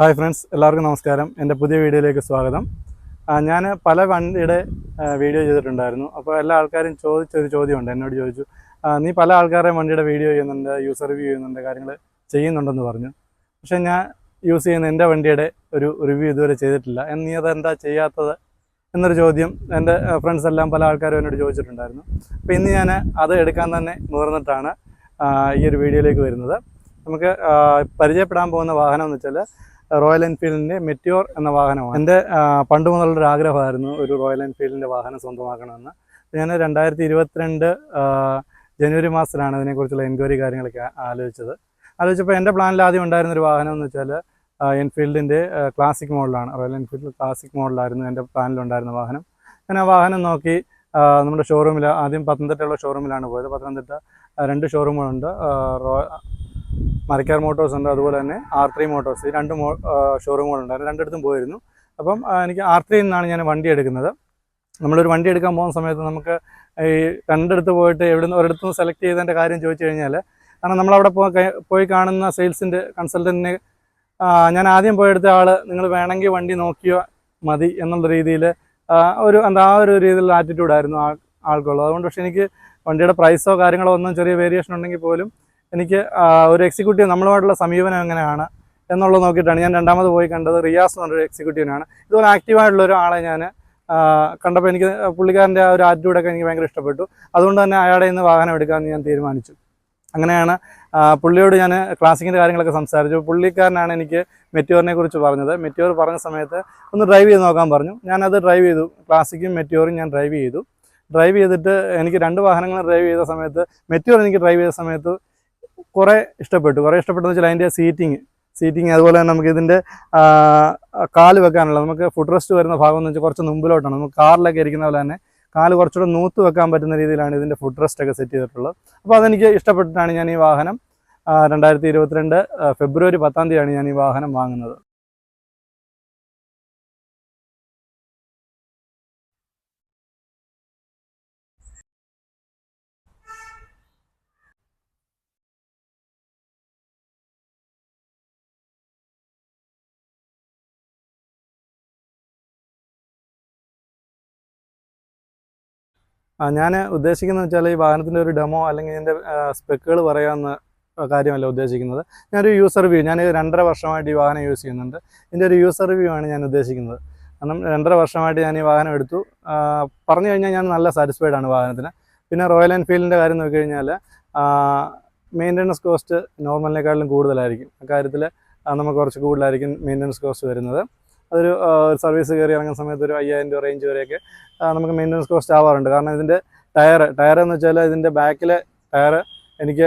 Hi friends എല്ലാവർക്കും നമസ്കാരം. എന്റെ പുതിയ വീഡിയോയിലേക്ക് സ്വാഗതം. ഞാൻ പല വണ്ടിയുടെ വീഡിയോ ചെയ്തിട്ടുണ്ടായിരുന്നു. അപ്പോൾ എല്ലാ ആൾക്കാരും ചോദിച്ചൊരു ചോദ്യമുണ്ട് എന്നോട് ചോദിച്ചു നീ പല ആൾക്കാരെ വണ്ടിയുടെ വീഡിയോ ചെയ്യുന്നുണ്ട് യൂസർ റിവ്യൂ ചെയ്യുന്നുണ്ട് കാര്യങ്ങൾ ചെയ്യുന്നുണ്ടെന്ന് പറഞ്ഞു. പക്ഷേ ഞാൻ യൂസ് ചെയ്യുന്ന എന്റെ വണ്ടിയുടെ ഒരു റിവ്യൂ ഇതുവരെ ചെയ്തിട്ടില്ല. നീ അതെന്താ ചെയ്യാത്തത്? എന്നൊരു ചോദ്യം എന്റെ ഫ്രണ്ട്സ് എല്ലാം പല ആൾക്കാരും എന്നോട് ചോദിച്ചിട്ടുണ്ടായിരുന്നു. അപ്പോൾ ഇന്ന് ഞാൻ അത് എടുക്കാൻ തന്നെ മുതിർന്നിട്ടാണ് ഈ ഒരു വീഡിയോയിലേക്ക് വരുന്നത്. നമുക്ക് പരിചയപ്പെടാൻ പോകുന്ന വാഹനം എന്ന് വെച്ചാൽ റോയൽ എൻഫീൽഡിന്റെ മെറ്റിയോർ എന്ന വാഹനമാണ്. എന്റെ പണ്ട് പണ്ട് മുതലുള്ളൊരു ആഗ്രഹമായിരുന്നു ഒരു റോയൽ എൻഫീൽഡിന്റെ വാഹനം സ്വന്തമാക്കണമെന്ന്. ഞാൻ രണ്ടായിരത്തി ഇരുപത്തിരണ്ട് ജനുവരി മാസത്തിലാണ് ഇതിനെക്കുറിച്ചുള്ള എൻക്വയറി കാര്യങ്ങളൊക്കെ ആലോചിച്ചത്. ആലോചിച്ചപ്പോൾ എന്റെ പ്ലാനിൽ ആദ്യം ഉണ്ടായിരുന്ന ഒരു വാഹനം എന്ന് വെച്ചാൽ എൻഫീൽഡിന്റെ ക്ലാസിക് മോഡലാണ് റോയൽ എൻഫീൽഡ് ക്ലാസിക് മോഡലായിരുന്നു എന്റെ പ്ലാനിലുണ്ടായിരുന്ന വാഹനം. ഞാൻ ആ വാഹനം നോക്കി നമ്മുടെ ഷോറൂമിൽ ആദ്യം പത്തനംതിട്ടയുള്ള ഷോറൂമിലാണ് പോയത്. പത്തനംതിട്ട രണ്ട് ഷോറൂമുകളുണ്ട് മരക്കാർ മോട്ടോഴ്സ് ഉണ്ട് അതുപോലെ തന്നെ ആർ ത്രീ മോട്ടോഴ്സ്. ഈ രണ്ട് മോ ഷോറൂമുകളുണ്ടായിരുന്നു രണ്ടിടത്തും പോയിരുന്നു. അപ്പം എനിക്ക് ആർ ത്രീയിൽ നിന്നാണ് ഞാൻ വണ്ടി എടുക്കുന്നത്. നമ്മളൊരു വണ്ടി എടുക്കാൻ പോകുന്ന സമയത്ത് നമുക്ക് ഈ രണ്ടിടത്ത് പോയിട്ട് എവിടുന്ന് ഒരിടത്തു നിന്ന് സെലക്ട് ചെയ്തതിന്റെ കാര്യം ചോദിച്ചു കഴിഞ്ഞാൽ കാരണം നമ്മളവിടെ പോയി കാണുന്ന സെയിൽസിന്റെ കൺസൾട്ടന്റിനെ ഞാൻ ആദ്യം പോയെടുത്ത ആൾ നിങ്ങൾ വേണമെങ്കിൽ വണ്ടി നോക്കിയോ മതി എന്നുള്ള രീതിയിൽ ഒരു എന്താ ആ ഒരു രീതിയിലുള്ള ആറ്റിറ്റ്യൂഡായിരുന്നു ആ ആൾക്കുള്ളത്. അതുകൊണ്ട് പക്ഷേ എനിക്ക് വണ്ടിയുടെ പ്രൈസോ കാര്യങ്ങളോ ഒന്നും ചെറിയ വേരിയേഷൻ ഉണ്ടെങ്കിൽ പോലും എനിക്ക് ഒരു എക്സിക്യൂട്ടീവ് നമ്മളുമായിട്ടുള്ള സമീപനം എങ്ങനെയാണ് എന്നുള്ളത് നോക്കിയിട്ടാണ് ഞാൻ രണ്ടാമത് പോയി കണ്ടത്. റിയാസ് എന്ന് പറഞ്ഞൊരു എക്സിക്യൂട്ടീവിനാണ് ഇതുപോലെ ആക്റ്റീവായിട്ടുള്ള ഒരാളെ ഞാൻ കണ്ടപ്പോൾ എനിക്ക് പുള്ളിക്കാരന്റെ ആ ഒരു ആറ്റിറ്റ്യൂഡൊക്കെ എനിക്ക് ഭയങ്കര ഇഷ്ടപ്പെട്ടു. അതുകൊണ്ട് തന്നെ അയാളെ ഇന്ന് വാഹനം എടുക്കാമെന്ന് ഞാൻ തീരുമാനിച്ചു. അങ്ങനെയാണ് പുള്ളിയോട് ഞാൻ ക്ലാസിക്കിന്റെ കാര്യങ്ങളൊക്കെ സംസാരിച്ചു. പുള്ളിക്കാരനാണ് എനിക്ക് മെറ്റിയോറിനെ കുറിച്ച് പറഞ്ഞത്. മെറ്റിയോർ പറഞ്ഞ സമയത്ത് ഒന്ന് ഡ്രൈവ് ചെയ്ത് നോക്കാൻ പറഞ്ഞു. ഞാനത് ഡ്രൈവ് ചെയ്തു. ക്ലാസിക്കും മെറ്റിയോറും ഞാൻ ഡ്രൈവ് ചെയ്തു. ഡ്രൈവ് ചെയ്തിട്ട് എനിക്ക് രണ്ട് വാഹനങ്ങൾ ഡ്രൈവ് ചെയ്ത സമയത്ത് മെറ്റിയോർ എനിക്ക് ഡ്രൈവ് ചെയ്ത സമയത്ത് കുറേ ഇഷ്ടപ്പെട്ടു. കുറേ ഇഷ്ടപ്പെട്ടെന്ന് വെച്ചാൽ അതിന്റെ സീറ്റിങ് സീറ്റിങ് അതുപോലെ തന്നെ നമുക്ക് ഇതിന്റെ കാൽ വെക്കാനുള്ള നമുക്ക് ഫുഡ് റെസ്റ്റ് വരുന്ന ഭാഗം എന്ന് വെച്ചാൽ കുറച്ച് മുമ്പിലോട്ടാണ്. നമുക്ക് കാറിലൊക്കെ ഇരിക്കുന്ന പോലെ തന്നെ കാൽ കുറച്ചുകൂടെ നൂത്ത് വെക്കാൻ പറ്റുന്ന രീതിയിലാണ് ഇതിന്റെ ഫുഡ് റെസ്റ്റ് ഒക്കെ സെറ്റ് ചെയ്തിട്ടുള്ളത്. അപ്പോൾ അതെനിക്ക് ഇഷ്ടപ്പെട്ടിട്ടാണ് ഞാൻ ഈ വാഹനം രണ്ടായിരത്തി ഇരുപത്തിരണ്ട് ഫെബ്രുവരി പത്താം തീയതിയാണ് ഞാൻ ഈ വാഹനം വാങ്ങുന്നത്. ഞാൻ ഉദ്ദേശിക്കുന്നത് വെച്ചാൽ ഈ വാഹനത്തിന്റെ ഒരു ഡെമോ അല്ലെങ്കിൽ ഇതിന്റെ സ്പെക്കുകൾ പറയാമെന്ന് കാര്യമല്ല ഉദ്ദേശിക്കുന്നത്. ഞാനൊരു യൂസർ റിവ്യൂ ഞാൻ രണ്ടര വർഷമായിട്ട് ഈ വാഹനം യൂസ് ചെയ്യുന്നുണ്ട്. ഇതിന്റെ ഒരു യൂസർ റിവ്യൂ ആണ് ഞാൻ ഉദ്ദേശിക്കുന്നത്. കാരണം രണ്ടര വർഷമായിട്ട് ഞാൻ ഈ വാഹനം എടുത്തു. പറഞ്ഞു കഴിഞ്ഞാൽ ഞാൻ നല്ല സാറ്റിസ്ഫൈഡ് ആണ് വാഹനത്തിന്. പിന്നെ റോയൽ എൻഫീൽഡിന്റെ കാര്യം നോക്കി കഴിഞ്ഞാൽ മെയിന്റനൻസ് കോസ്റ്റ് നോർമലിനേക്കാളും കൂടുതലായിരിക്കും. അക്കാര്യത്തിൽ നമുക്ക് കുറച്ച് കൂടുതലായിരിക്കും മെയിന്റനൻസ് കോസ്റ്റ് വരുന്നത്. അതൊരു സർവീസ് കയറി ഇറങ്ങുന്ന സമയത്ത് ഒരു അയ്യായിരം രൂപ റേഞ്ച് വരെയൊക്കെ നമുക്ക് മെയിന്റനൻസ് കോസ്റ്റ് ആവാറുണ്ട്. കാരണം ഇതിന്റെ ടയർ ടയർ എന്ന് വെച്ചാൽ ഇതിന്റെ ബാക്കിലെ ടയർ എനിക്ക്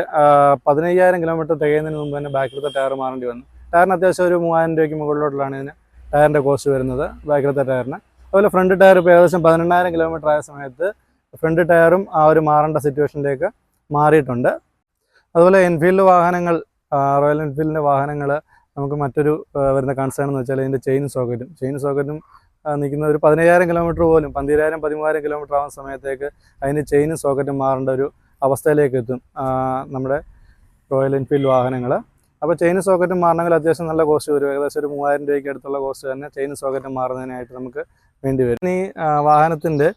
പതിനയ്യായിരം കിലോമീറ്റർ തികയുന്നതിന് മുമ്പ് തന്നെ ബാക്കിലത്തെ ടയർ മാറേണ്ടി വന്നു. ടയറിന് അത്യാവശ്യം ഒരു മൂവായിരം രൂപയ്ക്ക് മുകളിലോട്ടുള്ളതാണ് ഇതിന് ടയറിന്റെ കോസ്റ്റ് വരുന്നത് ബാക്കിലത്തെ ടയറിന് അതുപോലെ ഫ്രണ്ട് ടയർ ഇപ്പോൾ ഏകദേശം പതിനെണ്ണായിരം കിലോമീറ്റർ ആയ സമയത്ത് ഫ്രണ്ട് ടയറും ആ ഒരു മാറേണ്ട സിറ്റുവേഷനിലേക്ക് മാറിയിട്ടുണ്ട്. അതുപോലെ എൻഫീൽഡ് വാഹനങ്ങൾ റോയൽ എൻഫീൽഡിന്റെ വാഹനങ്ങൾ നമുക്ക് മറ്റൊരു വരുന്ന കൺസേൺ എന്ന് വെച്ചാൽ ഇതിന്റെ ചെയിൻ സോക്കറ്റും ചെയിൻ സോക്കറ്റും നിൽക്കുന്ന ഒരു പതിനയ്യായിരം കിലോമീറ്റർ പോലും പന്തിരായിരം പതിമൂവായിരം കിലോമീറ്റർ ആവുന്ന സമയത്തേക്ക് അതിന് ചെയിനും സോക്കറ്റും മാറേണ്ട ഒരു അവസ്ഥയിലേക്ക് എത്തും നമ്മുടെ റോയൽ എൻഫീൽഡ് വാഹനങ്ങൾ അപ്പോൾ ചെയിൻ സോക്കറ്റ് മാറണമെങ്കിൽ അത്യാവശ്യം നല്ല കോസ്റ്റ് വരും. ഏകദേശം ഒരു മൂവായിരം രൂപയ്ക്ക് അടുത്തുള്ള കോസ്റ്റ് തന്നെ ചെയിൻ സോക്കറ്റ് മാറുന്നതിനായിട്ട് നമുക്ക് വേണ്ടി വരും. ഈ വാഹനത്തിന്റെ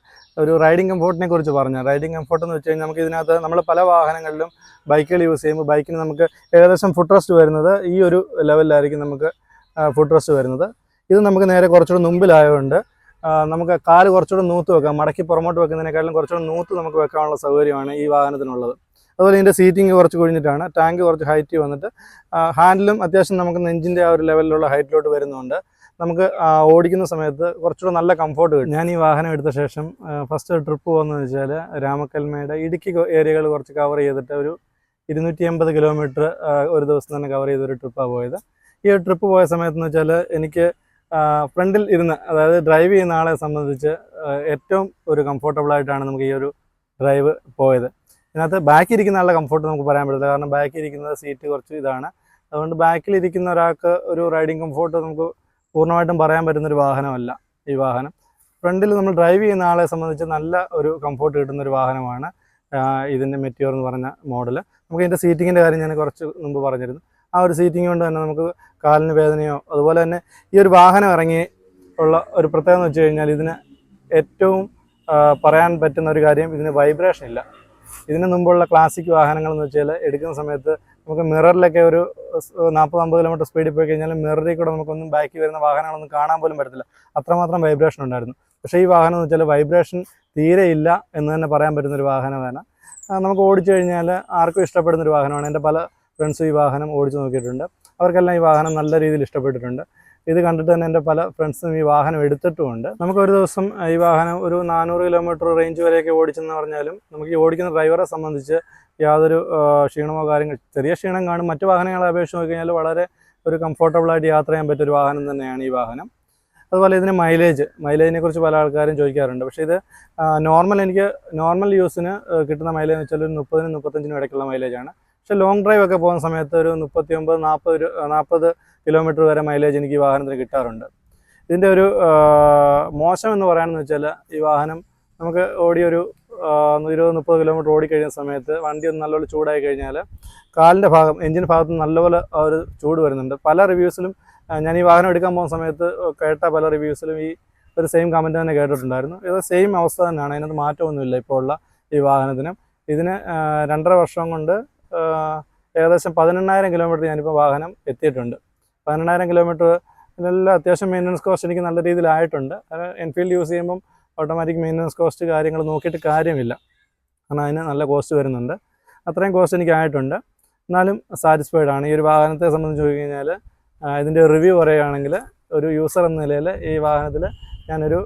ഒരു റൈഡിംഗ് കംഫോർട്ടിനെ കുറിച്ച് പറഞ്ഞു റൈഡിങ് കംഫോർട്ട് എന്ന് വെച്ച് കഴിഞ്ഞാൽ നമുക്ക് ഇതിനകത്ത് നമ്മൾ പല വാഹനങ്ങളിലും ബൈക്കുകൾ യൂസ് ചെയ്യുമ്പോൾ ബൈക്കിന് നമുക്ക് ഏകദേശം ഫുഡ് റെസ്റ്റ് വരുന്നത് ഈ ഒരു ലെവലിലായിരിക്കും നമുക്ക് ഫുഡ് റെസ്റ്റ് വരുന്നത്. ഇത് നമുക്ക് നേരെ കുറച്ചുകൂടെ മുമ്പിലായതുകൊണ്ട് നമുക്ക് കാൽ കുറച്ചുകൂടെ നൂത്ത് വെക്കാം. മടക്കി പുറമോട്ട് വെക്കുന്നതിനേക്കാളും കുറച്ചുകൂടെ നൂത്ത് നമുക്ക് വെക്കാനുള്ള സൗകര്യമാണ് ഈ വാഹനത്തിനുള്ളത്. അതുപോലെ ഇതിന്റെ സീറ്റിംഗ് കുറച്ച് കുഴിഞ്ഞിട്ടാണ്. ടാങ്ക് കുറച്ച് ഹൈറ്റ് വന്നിട്ട് ഹാൻഡിലും അത്യാവശ്യം നമുക്ക് നെഞ്ചിന്റെ ആ ഒരു ലെവലിലുള്ള ഹൈറ്റിലോട്ട് വരുന്നുണ്ട്. നമുക്ക് ഓടിക്കുന്ന സമയത്ത് കുറച്ചുകൂടെ നല്ല കംഫോർട്ട് കിട്ടും. ഞാൻ ഈ വാഹനം എടുത്ത ശേഷം ഫസ്റ്റ് ട്രിപ്പ് പോകുന്നത് വെച്ചാൽ രാമക്കൽമയുടെ ഇടുക്കി ഏരിയകൾ കുറച്ച് കവർ ചെയ്തിട്ട് ഒരു ഇരുന്നൂറ്റി എൺപത് കിലോമീറ്റർ ഒരു ദിവസം തന്നെ കവർ ചെയ്തൊരു ട്രിപ്പാണ് പോയത്. ഈ ട്രിപ്പ് പോയ സമയത്ത് എന്ന് വെച്ചാൽ എനിക്ക് ഫ്രണ്ടിൽ ഇരുന്ന് അതായത് ഡ്രൈവ് ചെയ്യുന്ന ആളെ സംബന്ധിച്ച് ഏറ്റവും ഒരു കംഫർട്ടബിൾ ആയിട്ടാണ് നമുക്ക് ഈ ഒരു ഡ്രൈവ് പോയത്. ഇതിനകത്ത് ബാക്കിൽ ഇരിക്കുന്ന ആളുടെ കംഫർട്ട് നമുക്ക് പറയാൻ പറ്റില്ല കാരണം ബാക്കിൽ ഇരിക്കുന്ന സീറ്റ് കുറച്ച് ഇതാണ്. അതുകൊണ്ട് ബാക്കിൽ ഇരിക്കുന്ന ഒരാൾക്ക് ഒരു റൈഡിങ് കംഫോർട്ട് നമുക്ക് പൂർണമായിട്ടും പറയാൻ പറ്റുന്നൊരു വാഹനമല്ല ഈ വാഹനം. ഫ്രണ്ടിൽ നമ്മൾ ഡ്രൈവ് ചെയ്യുന്ന ആളെ സംബന്ധിച്ച് നല്ല ഒരു കംഫോർട്ട് കിട്ടുന്നൊരു വാഹനമാണ് ഇതിന്റെ മെറ്റിയോർ എന്ന് പറഞ്ഞ മോഡൽ നമുക്ക് ഇതിന്റെ സീറ്റിങ്ങിന്റെ കാര്യം ഞാൻ കുറച്ച് മുമ്പ് പറഞ്ഞിരുന്നു. ആ ഒരു സീറ്റിംഗ് കൊണ്ട് തന്നെ നമുക്ക് കാലിന് വേദനയോ അതുപോലെ തന്നെ ഈ ഒരു വാഹനം ഇറങ്ങി ഉള്ള ഒരു പ്രത്യേകത എന്ന് വെച്ച് കഴിഞ്ഞാൽ ഇതിന് ഏറ്റവും പറയാൻ പറ്റുന്ന ഒരു കാര്യം ഇതിന് വൈബ്രേഷൻ ഇല്ല. ഇതിന് മുമ്പുള്ള ക്ലാസിക് വാഹനങ്ങൾ എന്ന് വെച്ചാൽ എടുക്കുന്ന സമയത്ത് നമുക്ക് മിററിലൊക്കെ ഒരു നാൽപ്പത് അമ്പത് കിലോമീറ്റർ സ്പീഡിൽ പോയി കഴിഞ്ഞാൽ മിററിൽ കൂടെ നമുക്കൊന്നും ബാക്കി വരുന്ന വാഹനങ്ങളൊന്നും കാണാൻ പോലും പറ്റത്തില്ല. അത്രമാത്രം വൈബ്രേഷൻ ഉണ്ടായിരുന്നു. പക്ഷേ ഈ വാഹനം എന്ന് വെച്ചാൽ വൈബ്രേഷൻ തീരെ ഇല്ല എന്ന് തന്നെ പറയാൻ പറ്റുന്ന ഒരു വാഹനമാണ് നമുക്ക് ഓടിച്ചു കഴിഞ്ഞാൽ ആർക്കും ഇഷ്ടപ്പെടുന്ന ഒരു വാഹനമാണ്. എന്റെ പല ഫ്രണ്ട്സും ഈ വാഹനം ഓടിച്ചു നോക്കിയിട്ടുണ്ട്. അവർക്കെല്ലാം ഈ വാഹനം നല്ല രീതിയിൽ ഇഷ്ടപ്പെട്ടിട്ടുണ്ട്. ഇത് കണ്ടിട്ട് തന്നെ എന്റെ പല ഫ്രണ്ട്സും ഈ വാഹനം എടുത്തിട്ടുമുണ്ട്. നമുക്ക് ഒരു ദിവസം ഈ വാഹനം ഒരു നാനൂറ് കിലോമീറ്റർ റേഞ്ച് വരെയൊക്കെ ഓടിച്ചെന്ന് പറഞ്ഞാലും നമുക്ക് ഈ ഓടിക്കുന്ന ഡ്രൈവറെ സംബന്ധിച്ച് യാതൊരു ക്ഷീണമോ കാര്യങ്ങൾ ചെറിയ ക്ഷീണം കാണും. മറ്റു വാഹനങ്ങളെ അപേക്ഷിച്ച് നോക്കിക്കഴിഞ്ഞാൽ വളരെ ഒരു കംഫർട്ടബിളായിട്ട് യാത്ര ചെയ്യാൻ പറ്റിയ ഒരു വാഹനം തന്നെയാണ് ഈ വാഹനം. അതുപോലെ ഇതിന് മൈലേജ് മൈലേജിനെ കുറിച്ച് പല ആൾക്കാരും ചോദിക്കാറുണ്ട്. പക്ഷേ ഇത് നോർമൽ എനിക്ക് നോർമൽ യൂസിന് കിട്ടുന്ന മൈലേജ് എന്ന് വെച്ചാൽ ഒരു മുപ്പതിനും മുപ്പത്തഞ്ചിനും ഇടയ്ക്കുള്ള മൈലേജാണ് പക്ഷേ ലോങ് ഡ്രൈവ് ഒക്കെ പോകുന്ന സമയത്ത് ഒരു മുപ്പത്തി ഒമ്പത് നാൽപ്പത് നാൽപ്പത് കിലോമീറ്റർ വരെ മൈലേജ് എനിക്ക് വാഹനത്തിന് കിട്ടാറുണ്ട്. ഇതിന്റെ ഒരു മോശം എന്ന് പറയാനെന്ന് വെച്ചാൽ ഈ വാഹനം നമുക്ക് ഓടിയൊരു ഇരുപത് മുപ്പത് കിലോമീറ്റർ ഓടിക്കഴിയുന്ന സമയത്ത് വണ്ടി ഒന്ന് നല്ലപോലെ ചൂടായി കഴിഞ്ഞാൽ കാലിന്റെ ഭാഗം എഞ്ചിൻ ഭാഗത്ത് നല്ലപോലെ ഒരു ചൂട് വരുന്നുണ്ട്. പല റിവ്യൂസിലും ഞാൻ ഈ വാഹനം എടുക്കാൻ പോകുന്ന സമയത്ത് കേട്ട പല റിവ്യൂസിലും ഈ ഒരു സെയിം കമന്റ് തന്നെ കേട്ടിട്ടുണ്ടായിരുന്നു. ഇത് സെയിം അവസ്ഥ തന്നെയാണ്. അതിനകത്ത് മാറ്റമൊന്നുമില്ല ഇപ്പോൾ ഉള്ള ഈ വാഹനത്തിന്. ഇതിന് രണ്ടര വർഷം കൊണ്ട് ഏകദേശം പതിനെണ്ണായിരം കിലോമീറ്റർ ഞാനിപ്പോൾ വാഹനം എത്തിയിട്ടുണ്ട്. പതിനെണ്ണായിരം കിലോമീറ്റർ ഇതിനെല്ലാം അത്യാവശ്യം മെയിന്റനൻസ് കോസ്റ്റ് എനിക്ക് നല്ല രീതിയിലായിട്ടുണ്ട്. എൻഫീൽഡ് യൂസ് ചെയ്യുമ്പം ഓട്ടോമാറ്റിക് മെയിന്റനൻസ് കോസ്റ്റ് കാര്യങ്ങൾ നോക്കിയിട്ട് കാര്യമില്ല. കാരണം അതിന് നല്ല കോസ്റ്റ് വരുന്നുണ്ട്. അത്രയും കോസ്റ്റ് എനിക്ക് ആയിട്ടുണ്ട്. എന്നാലും സാറ്റിസ്ഫൈഡ് ആണ്. ഈ ഒരു വാഹനത്തെ സംബന്ധിച്ച് നോക്കി കഴിഞ്ഞാൽ ഇതിന്റെ റിവ്യൂ പറയുകയാണെങ്കിൽ ഒരു യൂസർ എന്ന നിലയിൽ ഈ വാഹനത്തിൽ ഞാനൊരു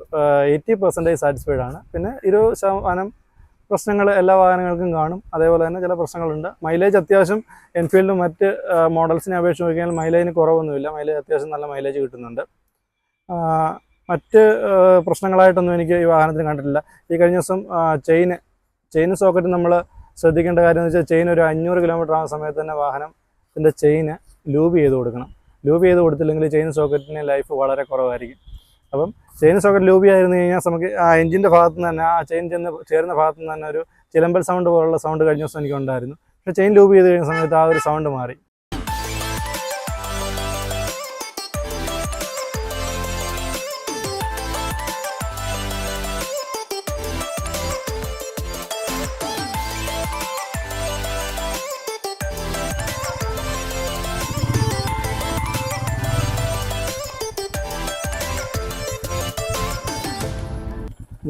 എയ്റ്റി പെർസെന്റേജ് സാറ്റിസ്ഫൈഡ് ആണ്. പിന്നെ ഇരുപത് ശതമാനം പ്രശ്നങ്ങൾ എല്ലാ വാഹനങ്ങൾക്കും കാണും. അതേപോലെ തന്നെ ചില പ്രശ്നങ്ങളുണ്ട്. മൈലേജ് അത്യാവശ്യം എൻഫീൽഡും മറ്റ് മോഡൽസിനെ അപേക്ഷിച്ച് നോക്കിയാൽ മൈലേജിന് കുറവൊന്നുമില്ല. മൈലേജ് അത്യാവശ്യം നല്ല മൈലേജ് കിട്ടുന്നുണ്ട്. മറ്റ് പ്രശ്നങ്ങളായിട്ടൊന്നും എനിക്ക് ഈ വാഹനത്തിന് കണ്ടിട്ടില്ല. ഈ കഴിഞ്ഞ ദിവസം ചെയിന് ചെയിൻ സോക്കറ്റ് നമ്മൾ ശ്രദ്ധിക്കേണ്ട കാര്യം എന്ന് വെച്ചാൽ ചെയിൻ ഒരു അഞ്ഞൂറ് കിലോമീറ്റർ ആകുന്ന സമയത്ത് തന്നെ വാഹനത്തിന്റെ ചെയിന് ലൂബ് ചെയ്ത് കൊടുക്കണം. ലൂബ് ചെയ്ത് കൊടുത്തില്ലെങ്കിൽ ചെയിൻ സോക്കറ്റിന് ലൈഫ് വളരെ കുറവായിരിക്കും. അപ്പം ചെയിൻ സോക്കറ്റ് ലൂബി ആയിരുന്നു കഴിഞ്ഞാൽ നമുക്ക് ആ എഞ്ചിന്റെ ഭാഗത്ത് നിന്ന് തന്നെ ആ ചെയിൻ ചെന്ന് ചേരുന്ന ഭാഗത്ത് നിന്ന് തന്നെ ഒരു ചിലമ്പൽ സൗണ്ട് പോലുള്ള സൗണ്ട് കഴിഞ്ഞ ദിവസം എനിക്ക് ഉണ്ടായിരുന്നു പക്ഷേ ചെയിൻ ലൂബ് ചെയ്ത് കഴിഞ്ഞ സമയത്ത് ആ ഒരു സൗണ്ട് മാറി.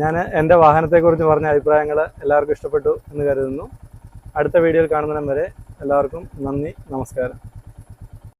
ഞാൻ എന്റെ വാഹനത്തെക്കുറിച്ച് പറഞ്ഞ അഭിപ്രായങ്ങൾ എല്ലാവർക്കും ഇഷ്ടപ്പെട്ടു എന്ന് കരുതുന്നു. അടുത്ത വീഡിയോയിൽ കാണുന്നതിനും വരെ എല്ലാവർക്കും നന്ദി നമസ്കാരം.